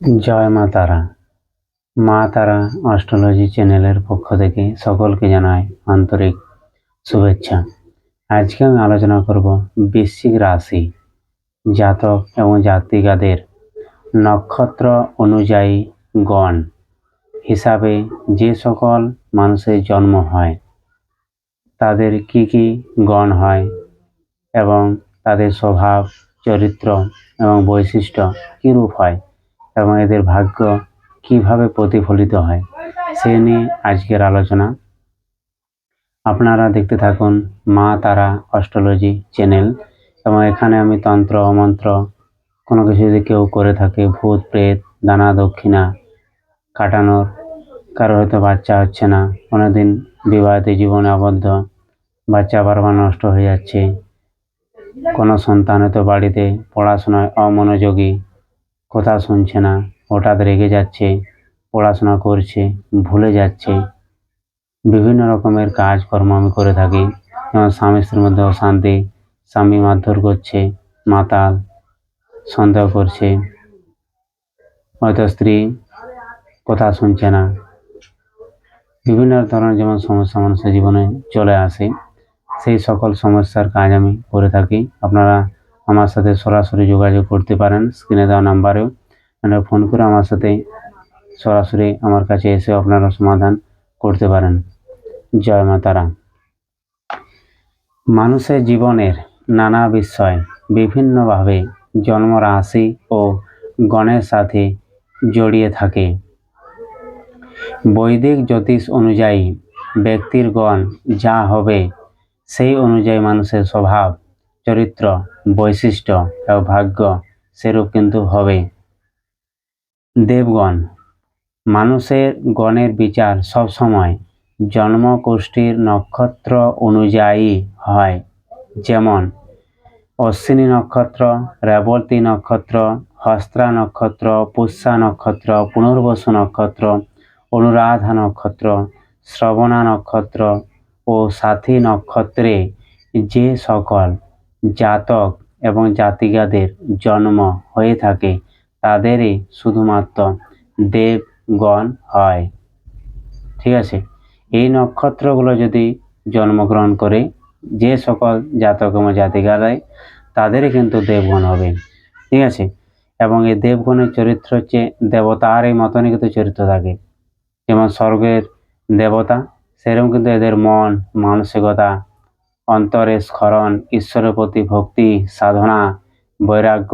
জয় মা তারা। মা তারা অস্ট্রোলজি চ্যানেলের পক্ষ থেকে সকলকে জানাই আন্তরিক শুভেচ্ছা। আজকে আমি আলোচনা করব বৃশ্চিক রাশি, জাতক এবং জাতিকাদের নক্ষত্র অনুযায়ী গণ হিসাবে যে সকল মানুষের জন্ম হয়, তাদের কি কি গণ হয় এবং তাদের স্বভাব, চরিত্র এবং বৈশিষ্ট্য কীরূপ হয় এবং এদের ভাগ্য কীভাবে প্রতিফলিত হয়, সে নিয়ে আজকের আলোচনা। আপনারা দেখতে থাকুন মা তারা অস্ট্রোলজি চ্যানেল। এবং এখানে আমি তন্ত্র, অমন্ত্র, কোনো কিছু যদি কেউ করে থাকে, ভূত, প্রেত, দানা, দক্ষিণা কাটানোর, কারও হয়তো বাচ্চা হচ্ছে না, কোনোদিন বিবাহিত জীবনে আবদ্ধ, বাচ্চা বারবার নষ্ট হয়ে যাচ্ছে, কোনো সন্তান হয়তো বাড়িতে পড়াশোনায় অমনোযোগী কথা শুনছে না, হঠাৎ রেগে যাচ্ছে, পড়াশোনা করছে, ভুলে যাচ্ছে। বিভিন্ন রকমের কাজকর্ম আমি করে থাকি। যেমন স্বামী স্ত্রীর মধ্যে অশান্তি, স্বামী মারধর করছে, মাতাল, সন্দেহ করছে। হয়তো স্ত্রী কথা শুনছে না। বিভিন্ন ধরনের যেমন সমস্যা মানুষের জীবনে চলে আসে। সেই সকল সমস্যার কাজ আমি করে থাকি। আপনারা আমার সাথে সরাসরি যোগাযোগ করতে পারেন স্ক্রিনে দেওয়া নাম্বারেও আপনারা ফোন করে আমার সাথে সরাসরি আমার কাছে এসে আপনারা সমাধান করতে পারেন। জয় মা তারা। মানুষের জীবনের নানা বিষয় বিভিন্নভাবে জন্ম রাশি ও গণের সাথে জড়িয়ে থাকে। বৈদিক জ্যোতিষ অনুযায়ী ব্যক্তির গণ যা হবে, সেই অনুযায়ী মানুষের স্বভাব, চরিত্র বৈশিষ্ট্য এবং ভাগ্য সেরূপ কিন্তু হবে। দেবগণ, মানুষের গণের বিচার সবসময় জন্মগোষ্ঠীর নক্ষত্র অনুযায়ী হয়। যেমন, অশ্বিনী নক্ষত্র, রেবতী নক্ষত্র, হস্ত্রা নক্ষত্র, পুষ্যা নক্ষত্র, পুনর্বসু নক্ষত্র, অনুরাধা নক্ষত্র, শ্রবণা নক্ষত্র ও সাথী নক্ষত্রে যে সকল জাতক এবং জাতিকাদের জন্ম হয়ে থাকে, তাদেরই শুধুমাত্র দেবগণ হয়। ঠিক আছে? এই নক্ষত্রগুলো যদি জন্মগ্রহণ করে, যে সকল জাতক এবং জাতিকারাই, তাদেরই কিন্তু দেবগণ হবে ঠিক আছে? এবং এই দেবগণের চরিত্র হচ্ছে দেবতার এই মতনই কিন্তু চরিত্র থাকে। যেমন স্বর্গের দেবতা, সেরকম কিন্তু এদের মন, মানসিকতা অন্তরে স্খরণ ঈশ্বরের প্রতি ভক্তি, সাধনা, বৈরাগ্য,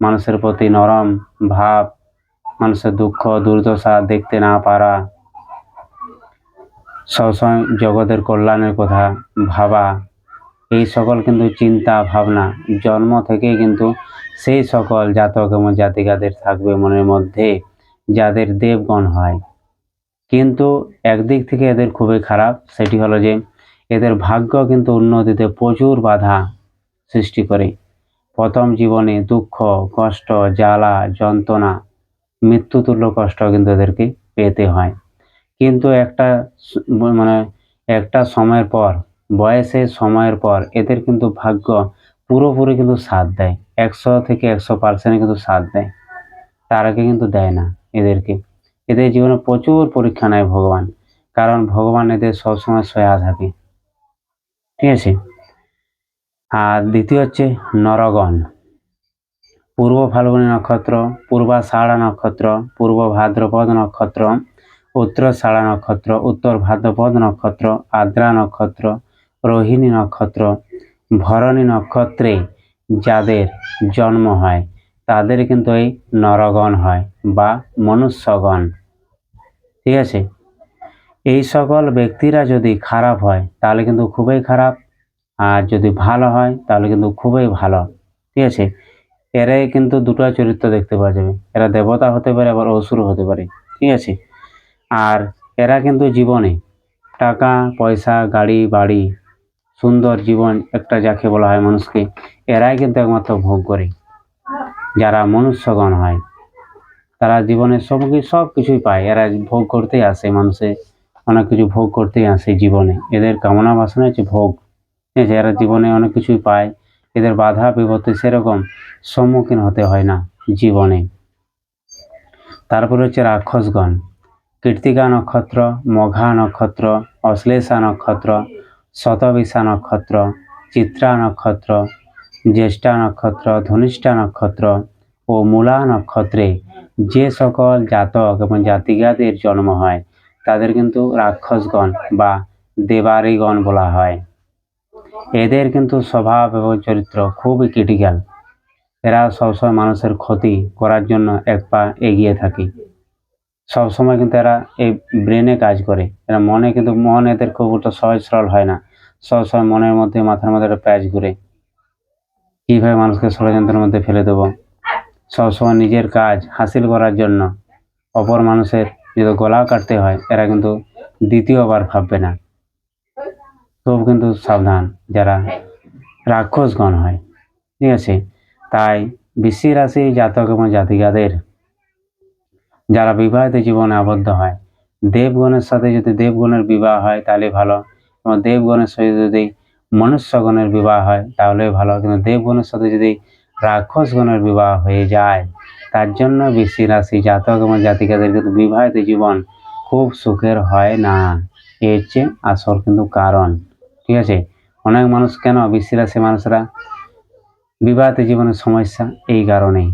মানুষের প্রতি নরম ভাব, মানুষের দুঃখ, দুর্দশা দেখতে না পারা। সবসময় জগতের কল্যাণের কথা ভাবা। এই সকল কিন্তু চিন্তা, ভাবনা, জন্ম থেকেই কিন্তু সেই সকল জাতক এবং জাতিকাদের থাকবে মনের মধ্যে, যাদের দেবগণ হয়। কিন্তু একদিক থেকে এদের খুবই খারাপ, সেটি হলো যে এদের ভাগ্য কিন্তু উন্নতিতে প্রচুর বাধা সৃষ্টি করে। প্রথম জীবনে দুঃখ, কষ্ট, জ্বালা, যন্ত্রণা, মৃত্যুতুল্য কষ্ট কিন্তু এদেরকে পেতে হয়। কিন্তু একটা মানে একটা সময়ের পর, বয়সের সময়ের পর এদের কিন্তু ভাগ্য পুরোপুরি কিন্তু সাথ দেয়। একশো থেকে একশো পার্সেন্ট কিন্তু সাথ দেয়। তার আগে কিন্তু দেয় না এদেরকে। এদের জীবনে প্রচুর পরীক্ষা নেয় ভগবান। কারণ ভগবান এদের সবসময় সয়া থাকে। ঠিক আছে? আর দ্বিতীয় হচ্ছে নরগণ। পূর্ব ফাল্গুনী নক্ষত্র পূর্বাষাঢ়া নক্ষত্র, পূর্ব ভাদ্রপদ নক্ষত্র উত্তরাষাঢ়া নক্ষত্র, উত্তর ভাদ্রপদ নক্ষত্র, আদ্রা নক্ষত্র, রোহিণী নক্ষত্র, ভরণী নক্ষত্রে যাদের জন্ম হয়, তাদের কিন্তু এই নরগণ হয় বা মনুষ্যগণ। ঠিক আছে? এই সকল ব্যক্তিরা যদি খারাপ হয়, তাহলে কিন্তু খুবই খারাপ। আর যদি ভালো হয়, তাহলে কিন্তু খুবই ভালো। ঠিক আছে? এরাই কিন্তু দুটো চরিত্র দেখতে পাওয়া যাবে। এরা দেবতা হতে পারে, আবার অসুর হতে পারে। ঠিক আছে? আর এরা কিন্তু জীবনে টাকা, পয়সা, গাড়ি, বাড়ি, সুন্দর জীবন একটা যাকে বলা হয় মানুষকে, এরাই কিন্তু একমাত্র ভোগ করে। যারা মনুষ্যগণ হয়, তারা জীবনে সব সব কিছুই পায়। এরা ভোগ করতেই আসে মানুষে অনেক কিছু ভোগ করতেই আসে জীবনে। এদের কামনা বাসনা হচ্ছে ভোগ। যারা জীবনে অনেক কিছুই পায়, এদের বাধা বিপত্তি সেরকম সম্মুখীন হতে হয় না জীবনে। তারপরে হচ্ছে রাক্ষসগণ। কীর্তিকা নক্ষত্র, মঘা নক্ষত্র, অশ্লেষা নক্ষত্র, শতবিশা নক্ষত্র, চিত্রা নক্ষত্র, জ্যেষ্ঠা নক্ষত্র, ধনিষ্ঠা নক্ষত্র ও মূলা নক্ষত্রে যে সকল জাতক এবং জাতিকাদের জন্ম হয় তাদের কিন্তু রাক্ষসগণ বা দেবারিগণ বলা হয়। এদের কিন্তু স্বভাব এবং চরিত্র খুবই ক্রিটিক্যাল এরা সবসময় মানুষের ক্ষতি করার জন্য এক পা এগিয়ে থাকে। সবসময় কিন্তু এরা এই ব্রেনে কাজ করে। এরা মনে কিন্তু, মন এদের খুব একটা সহজ সরল হয় না। সবসময় মনের মধ্যে, মাথার মধ্যে একটা প্যাচ ঘুরে। কীভাবে মানুষকে ষড়যন্ত্রের মধ্যে ফেলে দেবো? সবসময় নিজের কাজ হাসিল করার জন্য অপর মানুষের যদি গলা কাটতে হয়, এরা কিন্তু দ্বিতীয়বার ভাববে না। খুব কিন্তু সাবধান, যারা রাক্ষসগণ হয়। ঠিক আছে? তাই বৃশ্চিক রাশি জাতক এবং জাতিকাদের, যারা বিবাহিত জীবনে আবদ্ধ হয়, দেবগণের সাথে যদি দেবগণের বিবাহ হয়, তাহলে ভালো। এবং দেবগণের সাথে যদি মনুষ্যগণের বিবাহ হয়, তাহলে ভালো। কিন্তু দেবগণের সাথে যদি রাক্ষসগণের বিবাহ হয়ে যায় তার জন্য বৃশ্চিক রাশি জাতক এবং জাতিকাদের কিন্তু বিবাহিত জীবন খুব সুখের হয় না। এই হচ্ছে আসল কিন্তু কারণ। ঠিক আছে? অনেক মানুষ কেন বৃশ্চিক রাশি মানুষরা বিবাহিত জীবনের সমস্যা? এই কারণেই।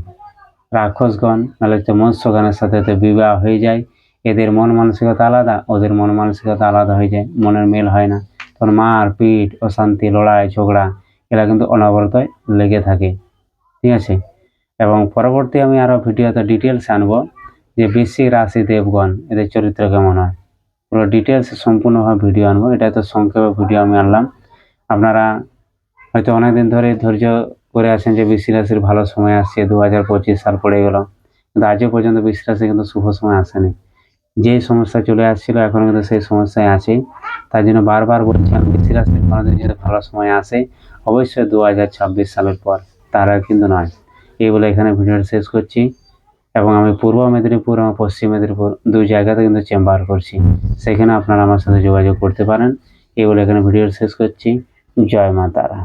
রাক্ষসগণ, নাহলে হচ্ছে মৎস্যগণের সাথে তো বিবাহ হয়ে যায়। এদের মন মানসিকতা আলাদা, ওদের মন মানসিকতা আলাদা হয়ে যায়। মনের মেল হয় না। তখন মার পিট, অশান্তি, লড়াই, ঝগড়া, এরা কিন্তু অনবরত লেগে থাকে। ঠিক আছে? এবং পরবর্তী আমি আরও ভিডিওতে ডিটেলস আনব যে বৃশ্চিক রাশি দেবগণ, এদের চরিত্র কেমন হয়। পুরো ডিটেলস সম্পূর্ণভাবে ভিডিও আনব, এটা তো সংক্ষেপে ভিডিও আমি আনলাম। আপনারা হয়তো অনেকদিন ধরে ধৈর্য করে আছেন যে বৃশ্চিক রাশির ভালো সময় আসছে দু হাজার পঁচিশ সাল পড়ে গেল। কিন্তু আজও পর্যন্ত বৃশ্চিক রাশি কিন্তু শুভ সময় আসেনি। যে সমস্যা চলে আসছিল, এখন কিন্তু সেই সমস্যায় আছে। তার জন্য বারবার বলছি, আমি বৃশ্চিক রাশির যদি ভালো সময় আসে, অবশ্যই দু হাজার ছাব্বিশ সালের পর, তার কিন্তু নয়। এই বলে এখানে ভিডিওটা শেষ করছি। এবং আমি পূর্ব মেদিনীপুর এবং পশ্চিম মেদিনীপুর দুই জায়গাতে কিন্তু চেম্বার করছি। সেখানে আপনারা আমার সাথে যোগাযোগ করতে পারেন। এই বলে এখানে ভিডিওটা শেষ করছি। জয় মা তারা।